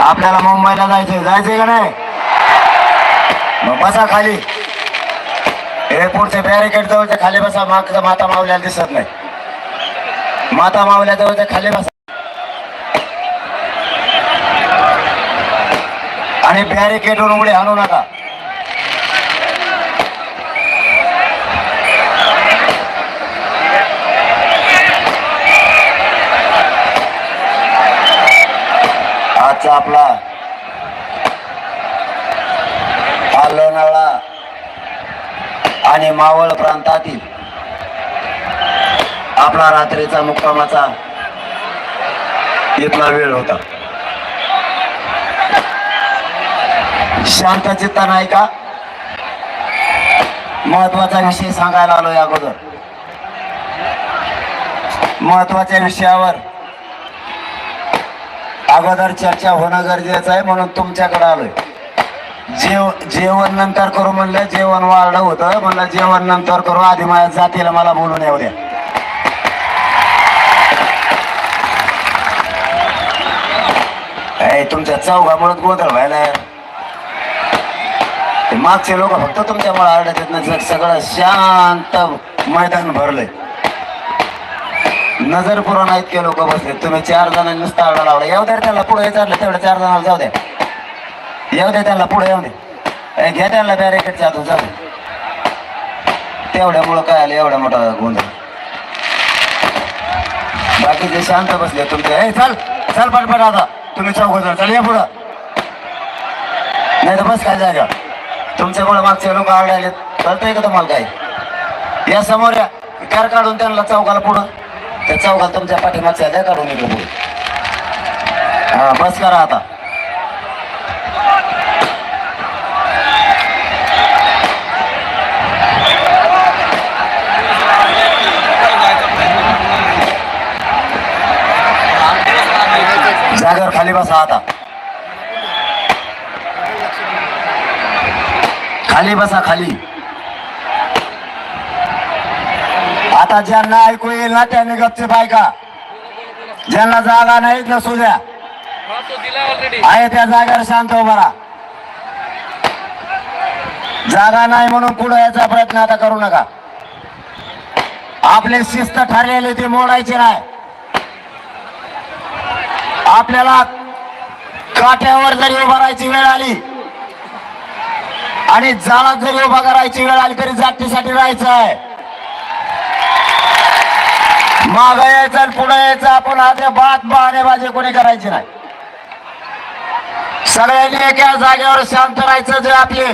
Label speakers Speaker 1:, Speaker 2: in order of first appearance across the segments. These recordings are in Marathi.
Speaker 1: आपल्याला मुंबईला जायचंय. जायचंय का नाही? मग बसा खाली. एअरपोर्टचे बॅरिकेड जवळच्या खाली बसा. मागचं माता मावल्याला दिसत नाही. माता मावल्या जवळच्या खाली बसा. आणि बॅरिकेडवर उघडे आणू नका. आजचा आपला. हा लोणावळा आणि मावळ प्रांतातील. आपला रात्रीचा मुक्कामाचा इथला वेळ होता. शांत चित्ता नाही का? महत्त्वाचा विषय सांगायला आलोय अगोदर. महत्त्वाच्या विषयावर अगोदर चर्चा होणं गरजेचं आहे म्हणून तुमच्याकडे आलोय. जेव जेवण नंतर करू म्हणलं जेवण वाढलं होतं. म्हणलं जेवण नंतर करू. आधी माझ्या जातीला मला बोलून येऊ द्या. ए, तुमच्या चौघामुळे गोंधळ व्हायला. मागचे लोक फक्त तुमच्यामुळे आरडत येत नाही सगळं शांत मैदान भरलंय. नजर पुरवून इतके लोक बसले. तुम्ही चार जणांनी नुसता आडा लावला. येऊ द्या त्याला पुढे चाललं तेवढ्या चार जणांना जाऊ द्या येऊ द्या त्याला पुढे येऊ दे. ए, घ्या त्याला बॅरिकेडच्या आतून जाऊ दे. तेवढ्यामुळं काय आलं? एवढा मोठा गोंधळ. बाकीचे शांत बसले तुमचे ए चल चल पटपट आता. तुम्ही चौघ जण चल या पुढं. नाही तर बस काय जागा. तुमच्यामुळे मागचे लोक आढळले कळतंय का तुम्हाला काय या समोर या. कार काढून त्यांना चौकाला पुढं. त्या चौकाला तुमच्या पाठीमागच्या द्या काढून मी हा बस करा आता. जागर खाली बसा आता. खाली बसा खाली. आता ज्यांना ऐकू येईल ना त्यांनी गपचे बायका ज्यांना जागा नाहीत नसू द्या आहे त्या जागेवर शांत उभा राहा. जागा नाही म्हणून पुढे यायचा प्रयत्न आता करू नका. आपले शिस्त ठरलेले ते मोडायचे नाही. आपल्याला काठ्यावर जरी उभा राहायची वेळ आली आणि जाळात जरी उभा करायची वेळ आली तरी जातीसाठी राहायचं आहे. मागं यायचं आणि पुढे यायचं आपण आता बात बहाणेबाजी कोणी करायची नाही. सगळ्यांनी एका जागेवर शांत राहायचं जे आपले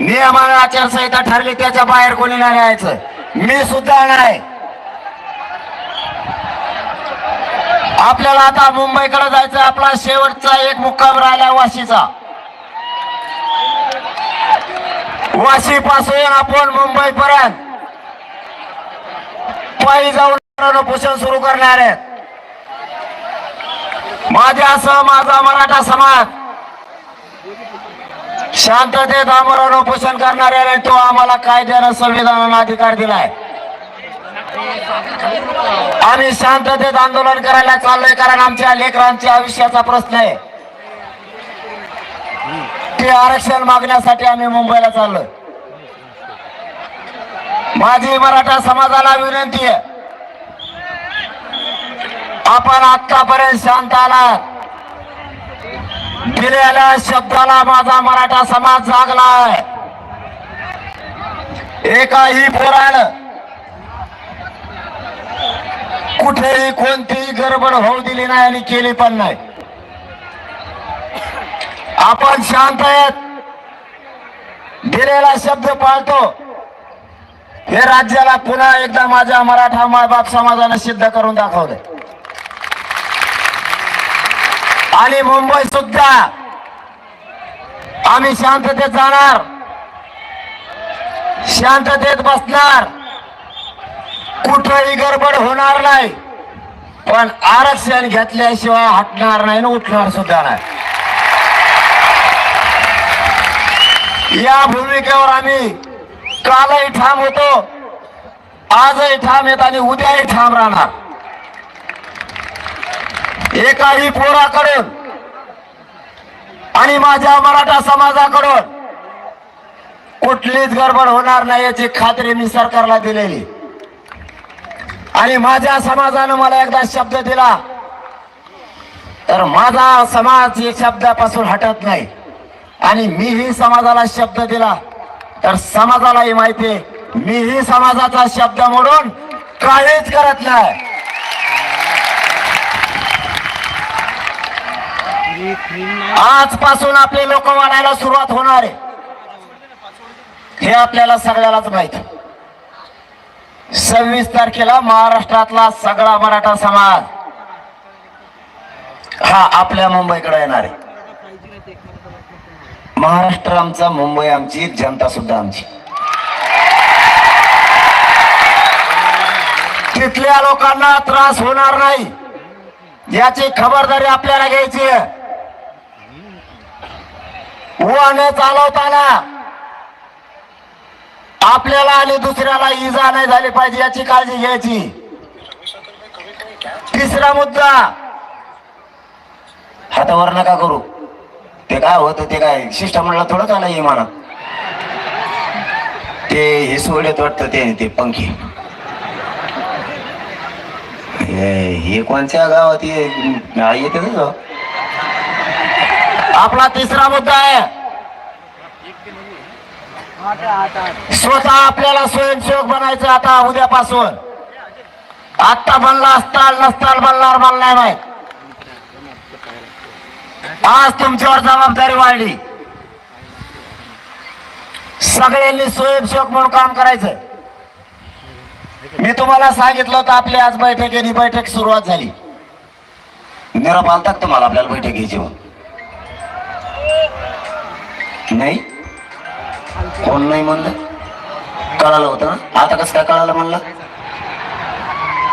Speaker 1: नियम आणि आचारसंहिता ठरली त्याच्या बाहेर कोणी नाही यायचं मी सुद्धा नाही. आपल्याला आता मुंबईकडे जायचं आपला शेवटचा एक मुक्काम राहिला वाशीचा. वाशी पासून आपण मुंबई पर्यंत पायी जाऊन उपोषण सुरू करणार आहेत. माझ्यासह माझा मराठा समाज शांततेत आमरण उपोषण करणार आहे तो आम्हाला कायद्यानं संविधानानं अधिकार दिलाय. आम्ही शांततेत आंदोलन करायला चाललोय कारण आमच्या लेकरांच्या आयुष्याचा प्रश्न आहे. ते आरक्षण मागण्यासाठी आम्ही मुंबईला चाललोय. माझी मराठा समाजाला विनंती आहे. आपण आतापर्यंत शांत आला दिलेल्या शब्दाला माझा मराठा समाज जागलाय. एकाही पुराण कुठेही कोणतीही गडबड होऊ दिली नाही आणि केली पण नाही. आपण शांत आहेत. दिलेला शब्द पाळतो. हे राज्याला पुन्हा एकदा माझ्या मराठा मायबाप समाजाने सिद्ध करून दाखवले. आणि मुंबई सुद्धा आम्ही शांततेत जाणार. शांततेत बसणार. कुठेही गडबड होणार नाही. पण आरक्षण घेतल्याशिवाय हटणार नाही ना उठणार सुद्धा नाही. या भूमिकेवर आम्ही कालही ठाम होतो आजही ठाम येत आणि उद्याही ठाम राहणार. एकाही पोराकडून आणि माझ्या मराठा समाजाकडून कुठलीच गडबड होणार नाही याची खात्री मी सरकारला दिलेली. आणि माझ्या समाजानं मला एकदा शब्द दिला तर माझा समाज हे शब्दापासून हटत नाही. आणि मीही समाजाला शब्द दिला तर समाजालाही माहिती मीही समाजाचा शब्द मोडून काहीच करत नाही. आजपासून आपले लोक वाढायला सुरुवात होणार आहे. हे आपल्याला सगळ्यालाच माहीत सव्वीस तारखेला महाराष्ट्रातला सगळा मराठा समाज हा आपल्या मुंबईकडे येणार आहे. महाराष्ट्र आमचा मुंबई आमची जनता सुद्धा आमची. तिथल्या लोकांना त्रास होणार नाही. याची खबरदारी आपल्याला घ्यायची आहे. वाहन चालवताना आपल्याला आणि दुसऱ्याला इजा नाही झाली पाहिजे याची काळजी घ्यायची. तिसरा मुद्दा हातावर नका करू. ते काय होतं ते काय शिष्टमंडळ थोडं झालं इमानात ते हे सोडत वाटतं ते ते पंखे. हे हे कोणत्या गावात येते आपला तिसरा मुद्दा आहे. स्वतः आपल्याला स्वयंसेवक बनायचं आता उद्यापासून. आत्ता बनला असताल नसताल बनणार मला नाही. आज तुमच्यावर जबाबदारी वाढली. सगळ्यांनी स्वयंसेवक म्हणून काम करायचं. मी तुम्हाला सांगितलं होतं आपली आज बैठकीने बैठक सुरुवात झाली. निरोप आलतात तुम्हाला आपल्याला बैठक घ्यायची म्हणून? नाही. कोण नाही म्हणलं? कळालं होतं ना? आता कसं काय कळालं म्हणलं?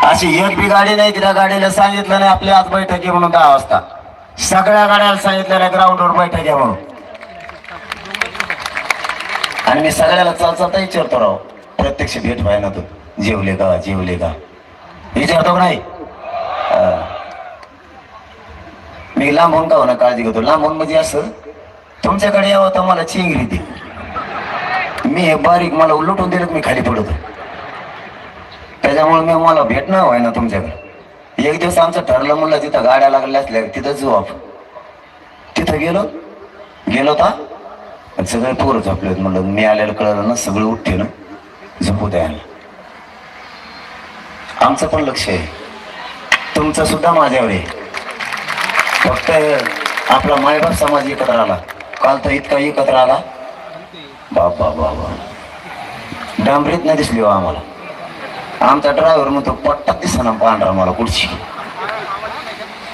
Speaker 1: अशी एक बी गाडी नाही तिला गाडीला सांगितलं नाही आपली आज बैठक आहे म्हणून दहा वाजता. सगळ्या गाड्याला सांगितलेलं ग्राउंडवर बैठक आहे म्हणून. आणि मी सगळ्याला चाल चालता विचारतो राव प्रत्यक्ष भेट व्हाय ना तू. जेवले का जेवले का? विचारतो का नाही? मी लांबून का होणार काळजी घेतो? लांबून म्हणजे असं तुमच्याकडे यावं तर मला चिंगरी दे. मी हे बारीक मला उलटून दिलं मी खाली पडतो. त्याच्यामुळे मी मला भेटणं व्हाय ना तुमच्याकडे. एक दिवस आमचं ठरलं म्हणलं तिथं गाड्या लागल्या असल्या तिथं जाऊ तिथं गेलो. गेलो तर सगळे पोरं झोपले होते म्हणलं मी आलेलं कळलं ना सगळं उठते ना झोपू द्या आमचं पण लक्ष आहे. तुमचं सुद्धा माझ्यावर आहे. फक्त आपला मायबाप समाज एकत्र आला. काल तर इतका एकत्र आला. बाबा बाबा. डांबरीत नाही दिसली हो आम्हाला. आमचा ड्रायव्हर म्हणतो पट्टात दिसना पांढरा मला पुढची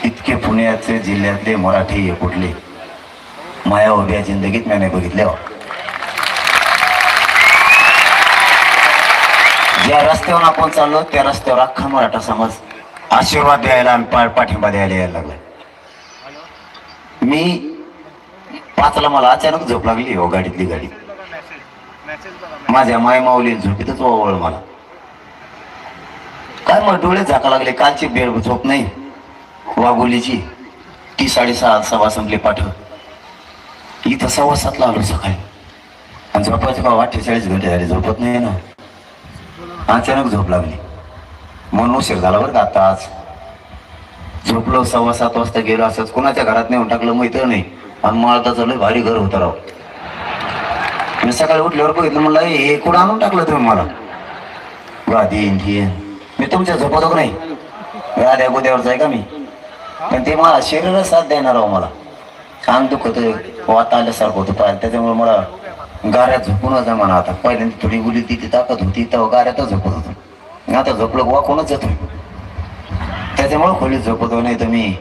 Speaker 1: इतके पुण्याचे जिल्ह्यातले मराठी हे कुठले? माया उभ्या जिंदगीत मी नाही बघितले हो. ज्या रस्त्यावर आपण चाललो त्या रस्त्यावर अख्खा मराठा समाज आशीर्वाद द्यायला आणि पा- पाठिंबा द्यायला यायला लागला मी पाचला मला अचानक झोप लागली हो गाडीतली गाडी. माझ्या माय माऊली झोपीतच ओवळ मला. काय मला डोळे झाका लागले? कालची बेड झोप नाही. वाघोलीची. ती साडेसहा सव्वा संपली पाठव इथं सव्वा सातला आलो सकाळी. आणि झोपायचं का? अठ्ठेचाळीस घंटे झाले. झोपत नाही ना. अचानक झोप लागली. म्हणून उशीर झाला बरं का आता आज. झोपलो सव्वा सात वाजता गेलो असंच. कोणाच्या घरात नेऊन टाकलं माहिती नाही. आणि माळदाचं लय भारी घर होतं राव. मी सकाळी उठल्यावर बघितलं म्हणलं "ए, हे कुठं आणून टाकलं तुम्ही मला? गादी इंडियन मी तुमच्या झोपतो का नाही. गाद्या गोद्यावरच आहे का मी? पण ते मला शरीर साथ देणार आहो मला. अंग दुखत वात आल्यासारखं होतं पाहिजे त्याच्यामुळे मला गाऱ्यात झोपून जमाना म्हणा आता. पहिल्यांदा थोडी गुली ती ताकद होती तेव्हा गाऱ्यातच झोपत होतो. आता झोपलं वाकूनच जातो त्याच्यामुळे खोलीत झोपतो नाही तर मी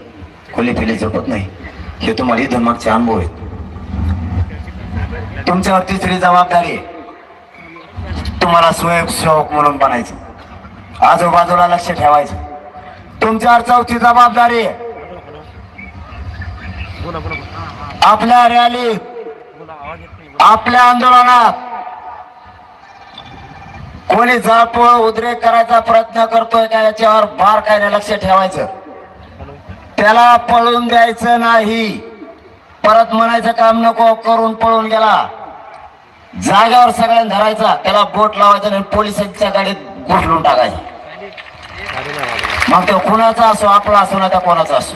Speaker 1: खोली फिली झोपत नाही. हे तुम्हाला इथून मागचे अनुभव आहेत. तुमच्यावर तिसरी जबाबदारी आहे. तुम्हाला स्वयंसेवक म्हणून बनायचं. आजूबाजूला लक्ष ठेवायचं. तुमच्यावर चौथी जबाबदारी. आपल्या रॅलीत आपल्या आंदोलनात. कोणी जाळपोळ उद्रेक करायचा प्रयत्न करतोय का याच्यावर बार काय लक्ष ठेवायचं. त्याला पळून द्यायचं नाही. परत म्हणायचं काम नको करून पळून गेला. जाग्यावर सगळ्यांना धरायचा त्याला बोट लावायचं आणि पोलिसांच्या गाडीत गुठलून टाकायचं. मग तो कुणाचा असो आपला असो ना त्या कोणाचा असो.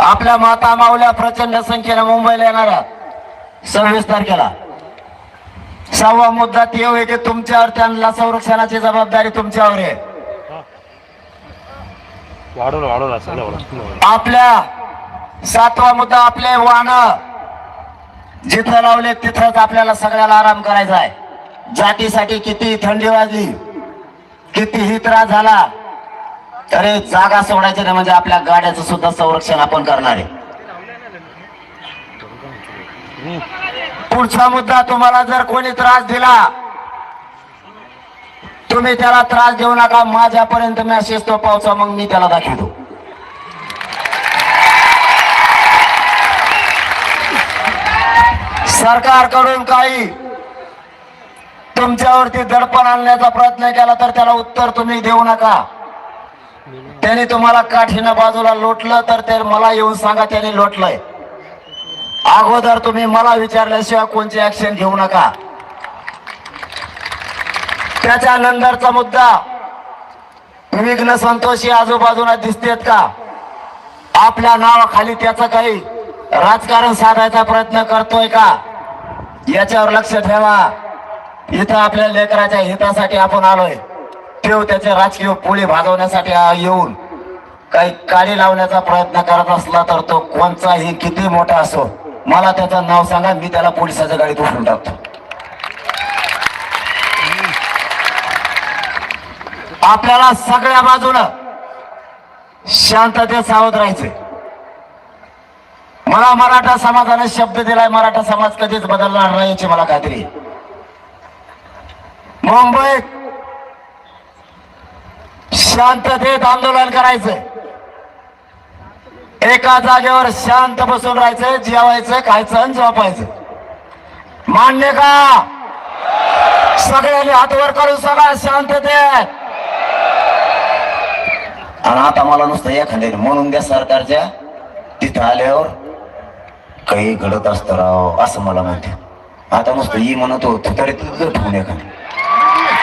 Speaker 1: आपल्या माता माऊल्या प्रचंड संख्येने मुंबईला येणाऱ्या सव्वीस तारखेला. सहावा मुद्दा ते होय की तुमच्यावर त्यांना संरक्षणाची जबाबदारी तुमच्यावर आहे. आपल्या सातवा मुद्दा आपले वाहन जिथं लावले तिथंच आपल्याला सगळ्याला आराम करायचा आहे. जातीसाठी किती थंडी वाजली. कितीही त्रास झाला तरी जागा सोडायची नाही म्हणजे आपल्या गाड्याचं सुद्धा संरक्षण आपण करणार आहे. पुढचा मुद्दा तुम्हाला जर कोणी त्रास दिला तुम्ही त्याला त्रास देऊ नका माझ्यापर्यंत मेसेज तो पावसा मग मी त्याला दाखवतो. सरकारकडून काही तुमच्यावरती दडपण आणण्याचा प्रयत्न केला तर त्याला उत्तर तुम्ही देऊ नका. त्याने तुम्हाला काठीनं बाजूला लोटलं तर ते मला येऊन सांगा त्याने लोटलंय. अगोदर तुम्ही मला विचारल्याशिवाय कोणची ऍक्शन घेऊ नका. त्याच्यानंतरचा मुद्दा विघ्न संतोषी आजूबाजूला दिसतेत का? आपल्या नावाखाली त्याचं काही राजकारण साधायचा प्रयत्न करतोय का? याच्यावर लक्ष ठेवा. इथं आपल्या लेकराच्या हितासाठी आपण आलोय. ठेव त्याचे राजकीय पोळी भाजवण्यासाठी येऊन. काही काडी लावण्याचा प्रयत्न करत असला तर तो कोणचाही किती मोठा असो मला त्याचं नाव सांगा मी त्याला पोलिसाच्या गाडीत उठून टाकतो. आपल्याला सगळ्या बाजूनं शांततेत सावध राहायचे मला मराठा समाजाने शब्द दिलाय मराठा समाज कधीच बदलणार नाही याची मला खात्री आहे. मुंबईत शांततेत आंदोलन करायचंय. एका जागेवर शांत बसून राहायचं जेवायचं खायचं आणि झोपायचं मान्य का? सगळ्यांनी हातवर करून सगळा शांततेत. आणि आता मला नुसतं एखाद्याने म्हणून द्या सरकारच्या तिथं आल्यावर काही घडत असतं राव असं मला माहिती आता नुसतं ही म्हणत होतो तरी तुझं ठेवून एखादी.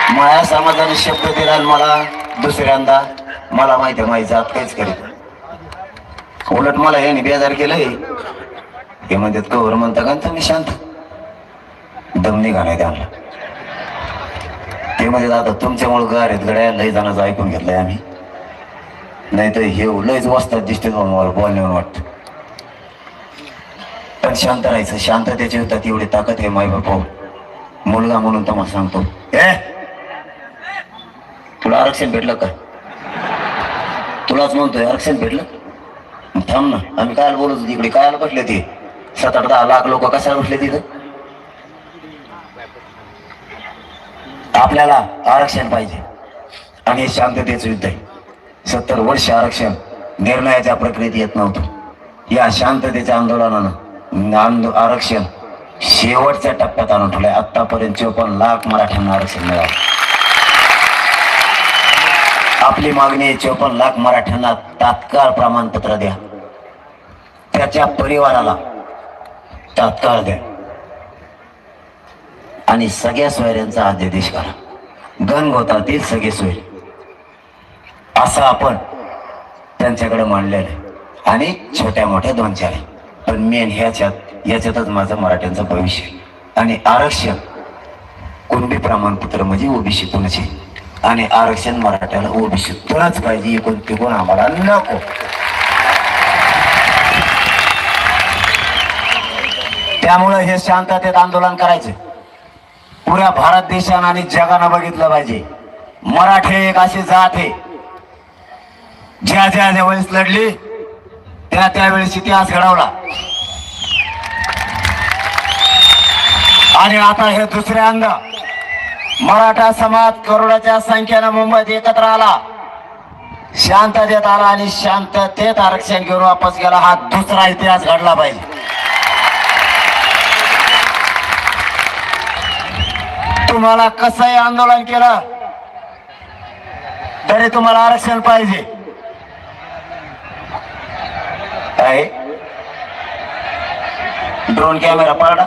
Speaker 1: माया समाजाने शब्द दिला आणि मला दुसऱ्यांदा मला माहिती आहे माझी जात काहीच करीत उलट मला याने बेजार केलंय. हे म्हणतात कवर म्हणता का तुम्ही शांत? दम निघालाय त्यांना. ते म्हणजे आता तुमच्यामुळे गार आहेत गड्या लय जाण्याचं ऐकून घेतलंय आम्ही. नाही तर हे लयच वाचतात दिसते मला बोलणे वाटतं. पण शांत राहायचं शांततेची होतात एवढी ताकद आहे माय बापा मुलगा म्हणून तुम्हाला सांगतो. ए तुला आरक्षण भेटलं का? तुलाच म्हणतोय आरक्षण भेटलं? थांब ना आम्ही काय बोलत होतो इकडे काय बसले ते? सात आठ दहा लाख लोक कशाला बसले तिथं? आपल्याला आरक्षण पाहिजे. आणि हे शांततेचं युद्ध आहे. सत्तर वर्ष आरक्षण निर्णयाच्या प्रक्रियेत येत नव्हतं. या शांततेच्या आंदोलनानं आंदो आरक्षण शेवटच्या टप्प्यात आणून ठेवलंय. आतापर्यंत चोपन्न लाख मराठ्यांना आरक्षण मिळालं. आपली मागणी आहे चोपन्न लाख मराठ्यांना तात्काळ प्रमाणपत्र द्या. त्याच्या परिवाराला तात्काळ द्या. आणि सगळ्या सोयऱ्यांचा अध्यादेश करा. गंग होता सगळे सोयरे. असं आपण त्यांच्याकडे मांडलेलं आहे. आणि छोट्या मोठ्या दोन चार पण मेन ह्याच्यात याच्यातच माझं मराठ्यांचं भविष्य आणि आरक्षण कुणबी प्रमाणपत्र म्हणजे ओबीसी कोणाचे? आणि आरक्षण मराठ्याला ओबीसी तुलाच पाहिजे एकूण तिकून आम्हाला नको. त्यामुळं हे शांततेत आंदोलन करायचे. पुऱ्या भारत देशानं आणि जगानं बघितलं पाहिजे. मराठे एक अशी जात आहे. ज्या ज्या ज्यावेळेस लढली त्या त्यावेळेस इतिहास घडवला. आणि आता हे दुसऱ्यांदा मराठा समाज करोडाच्या संख्येनं मुंबईत एकत्र आला. शांततेत आला आणि शांततेत आरक्षण घेऊन वापस गेला. हा दुसरा इतिहास घडला पाहिजे. तुम्हाला कसंही आंदोलन केलं तरी तुम्हाला आरक्षण पाहिजे. ड्रोन कॅमेरा पाडा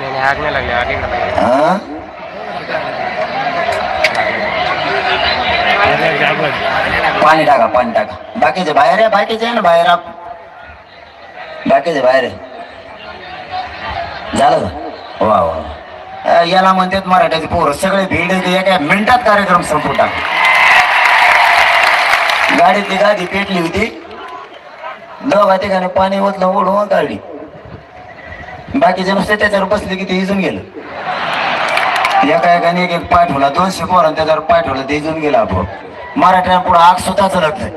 Speaker 2: नाही आग नाही लागली आग इकडे
Speaker 1: पाणी टाका पाणी टाका. बाकीचे बाहेर आहे बाकीचे आहे ना बाहेर आप बाकीचे बाहेर आहे. झालं वा वा याला म्हणतात मराठ्याचे पोरं सगळे भीड येते एका मिनिटात कार्यक्रम संपून टाक गाडीतली गाडी पेटली होती. दोघा ठिकाणी पाणी ओतलं ओढून काढली बाकीचे नुसते त्याच्यावर बसले की ते इजून गेलं. एका एकाने एक एक पाय ठेवला दोनशे पोरांनी त्याच्यावर पाय ठेवला ते इजून गेला आपण मराठ्यानं पुढे आग स्वतःच लागतंय.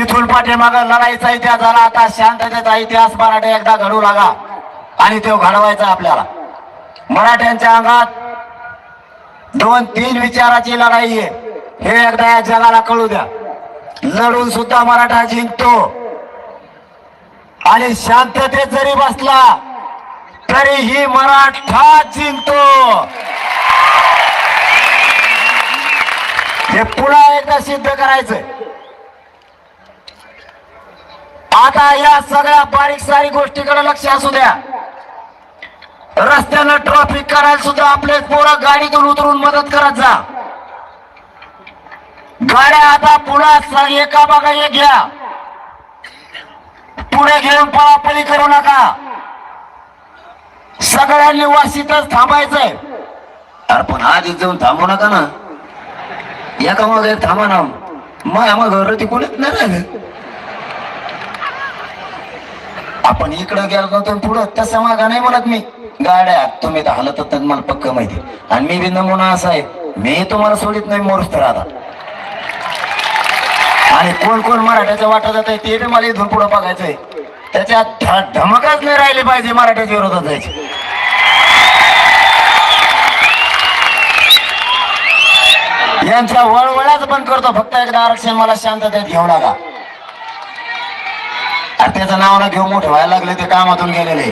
Speaker 1: इथून पाठीमाग लढाईचा इतिहास झाला आता शांततेचा इतिहास मराठा एकदा घडू लागा आणि तो घडवायचा आपल्याला. मराठ्यांच्या अंगात दोन तीन विचाराची लढाई आहे. हे एकदा या जगाला कळू द्या. लढून सुद्धा मराठा जिंकतो. आणि शांततेत जरी बसला तरीही मराठा जिंकतो. हे पुन्हा एकदा सिद्ध करायचंय. आता या सगळ्या बारीक सारी गोष्टीकडे लक्ष असू द्या. रस्त्यानं ट्रॅफिक करायला सुद्धा आपले पोरं गाडीतून उतरून मदत करत जा. गाड्या आता पुन्हा एका बागा एक घ्या. पुढे घेऊन पळापळी करू नका. सगळ्यांनी वाशीतच थांबायचंय. अरे पण आधीच जाऊन थांबू नका ना. एका मग थांबा ना. मग मग घर कोणीच नाही राहिलं. आपण इकडं गेलो तर पुढं तसं मागा नाही म्हणत मी. गाड्या तुम्ही तर हलत मला पक्क माहिती. आणि मी बी नमुना असा आहे. मी तुम्हाला सोडित नाही मोरस्त राहता. आणि कोण कोण मराठ्याच्या वाटा जात आहे ते बी मला इथून पुढे बघायचंय. त्याच्यात धमकच नाही राहिली पाहिजे मराठ्याच्या विरोधात जायची. यांच्या वळवळाच बंद करतो. फक्त एकदा आरक्षण मला शांततेत घेऊ लागा अरे त्याचं नाव ना घेऊ मोठं व्हायला लागले ते कामातून गेलेले.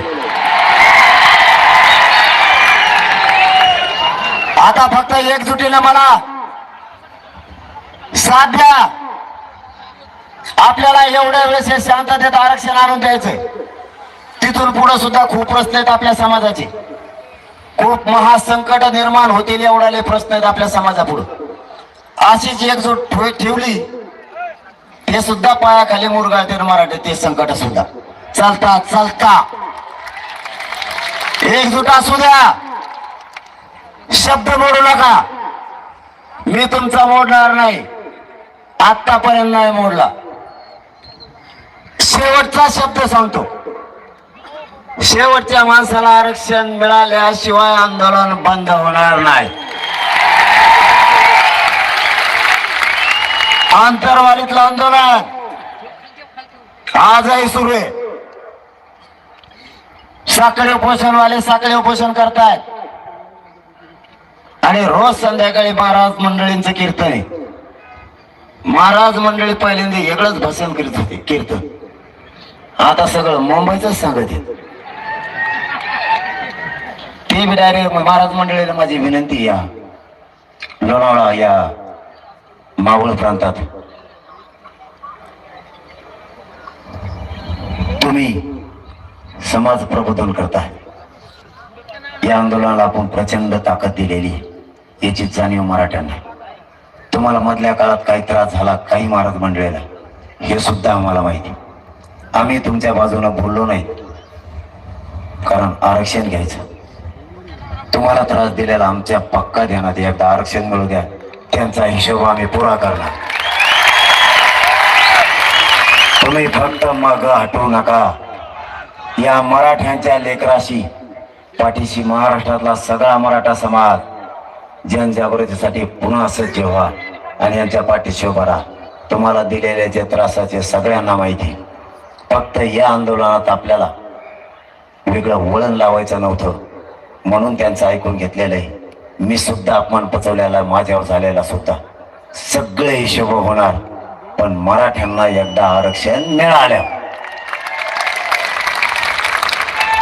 Speaker 1: आता फक्त एकजुटीनं मला साथ द्या. आपल्याला एवढ्या वेळेस हे शांततेत आरक्षण आणून द्यायचंय. तिथून पुढे सुद्धा खूप प्रश्न आहेत आपल्या समाजाचे. खूप महासंकट निर्माण होतील एवढाले प्रश्न आहेत आपल्या समाजापुढे. अशीच एकजूट ठेवली हे सुद्धा पायाखाली मुरगाळते मराठी ते संकट सुद्धा. चालता चालता. एकजूट असू द्या. शब्द मोडू नका. मी तुमचा मोडणार नाही. आतापर्यंत नाही मोडला. शेवटचा शब्द सांगतो. शेवटच्या माणसाला आरक्षण मिळाल्याशिवाय आंदोलन बंद होणार नाही. आंतरवालीतलं आंदोलन आजही सुरू आहे. साखळी उपोषणवाले साखळी उपोषण करतायत. आणि रोज संध्याकाळी महाराज मंडळींचं कीर्तन आहे. महाराज मंडळी पहिल्यांदा वेगळंच भसन करीत होते कीर्तन. आता सगळं मुंबईच सांगत. आहे ते बी डायरेक्ट महाराज मंडळीला माझी विनंती या. लोणावळा या मावळ प्रांतात. तुम्ही समाज प्रबोधन करताय. या आंदोलनाला आपण प्रचंड ताकद दिलेली याची जाणीव मराठ्यांना तुम्हाला मधल्या काळात काही त्रास झाला काही महाराज मंडळीला. हे सुद्धा आम्हाला माहिती आम्ही तुमच्या बाजूला बोललो नाही. कारण आरक्षण घ्यायचं. तुम्हाला त्रास दिलेला आमच्या पक्का ध्यानात एकदा आरक्षण मिळू द्या. त्यांचा हिशोब आम्ही पुरा करणार. तुम्ही फक्त मग हटवू नका. या मराठ्यांच्या लेकराशी पाठीशी महाराष्ट्रातला सगळा मराठा समाज जनजागृतीसाठी पुन्हा सज्ज व्हा आणि यांच्या पाठीशी उभा राहा. तुम्हाला दिलेल्या जे त्रासाचे सगळ्यांना माहिती फक्त या आंदोलनात आपल्याला वेगळं वळण लावायचं नव्हतं. म्हणून त्यांचं ऐकून घेतलेलं आहे मी सुद्धा अपमान पचवलेला माझ्यावर झालेला सुद्धा. सगळे हिशोब होणार पण मराठ्यांना एकदा आरक्षण मिळालं.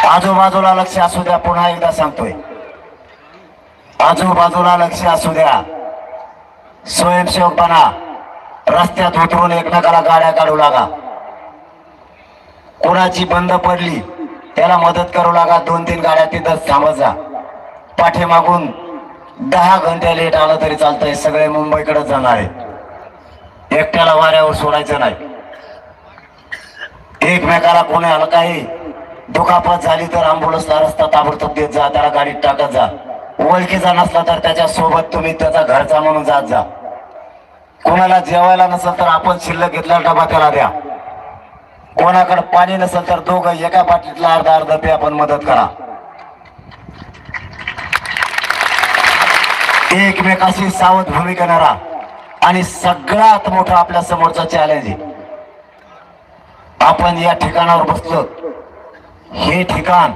Speaker 1: आजूबाजूला लक्ष असू द्या पुन्हा एकदा सांगतोय. आजूबाजूला लक्ष असू द्या. स्वयंसेवक बना रस्त्यात उतरून एकमेकाला गाड्या काढू लागा. कोणाची बंद पडली त्याला मदत करू लागा दोन तीन गाड्या तिथंच थांबत जा. पाठीमागून दहा घंटे लेट आलं तरी चालतंय सगळे मुंबईकडे जाणार आहे एकट्याला वाऱ्यावर सोडायचं नाही. एकमेकाला कोणी आलं काही दुखापत झाली तर अँब्युलन्सला रस्ता ताबडतोब देत जा त्याला गाडीत टाकत जा. ओळखीचा नसला तर त्याच्या सोबत तुम्ही त्याचा घरचा म्हणून जात जा. कोणाला जेवायला नसेल तर आपण शिल्लक घेतला डबा त्याला द्या. कोणाकडे पाणी नसेल तर दोघं एका बाटलीतला अर्धा अर्धा पे आपण मदत करा. एकमेकाशी सावध भूमिका नरा आणि सगळ्यात मोठं आपल्या समोरचा चॅलेंज आहे. आपण या ठिकाणावर बसलो. हे ठिकाण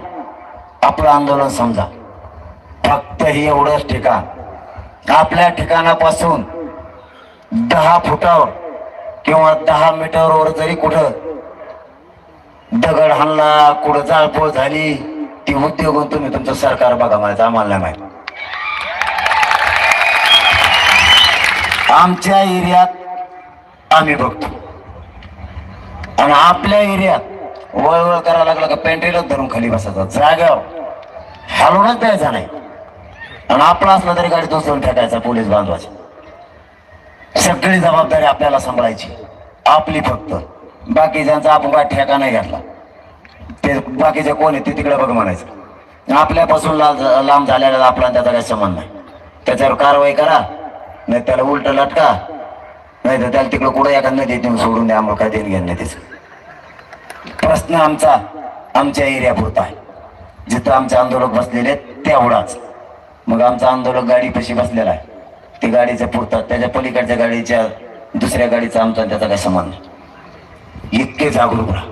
Speaker 1: आपलं आंदोलन समजा. फक्त हे एवढंच ठिकाण. आपल्या ठिकाणापासून दहा फुटावर किंवा दहा मीटरवर जरी कुठं दगड हल्ला कुठं जाळपोळ झाली ती उद्योग तुम्ही तुमचं सरकार बघा म्हणायचं आम्हाला नाही आमच्या एरियात आम्ही बघतो. आणि आपल्या एरियात वळवळ करायला लागला का पेंटेलच धरून खाली बसायचा. जाग्यावर हलवूनच द्यायचा नाही. आणि आपला असला तरी गाडी उचलून फेकायचा पोलीस बांधवाची. सगळी जबाबदारी आपल्याला सांभाळायची. आपली फक्त. बाकीच्यांचा आपण काय ठेका नाही घातला. ते बाकीचे कोण आहे ते तिकडे बघ म्हणायचं. आपल्यापासून लांब लांब झालेला आपला त्याचा काही संबंध नाही. त्याच्यावर कारवाई करा नाही त्याला उलट लटका. नाही तर त्याला तिकडं कुठं एखाद नदी देऊन सोडून द्या आम्हाला काय देणं घेणं नाही त्याचं. प्रश्न आमचा आमच्या एरिया पुरता आहे. जिथं आमचे आंदोलक बसलेले आहेत तेवढाच. मग आमचा आंदोलक गाडी पशी बसलेला आहे. ती गाडीच्या पुरतात त्याच्या पलीकडच्या गाडीच्या दुसऱ्या गाडीचा आमचा त्याचा काही संबंध नाही. इतके जागरूक राहा.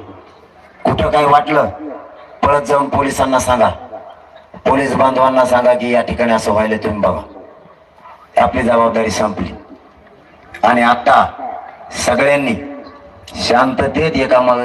Speaker 1: कुठं काय वाटलं परत जाऊन पोलिसांना सांगा. पोलीस बांधवांना सांगा की या ठिकाणी असं व्हायला तुम्ही बघा. आपली जबाबदारी संपली. आणि आता सगळ्यांनी शांततेत एकामागे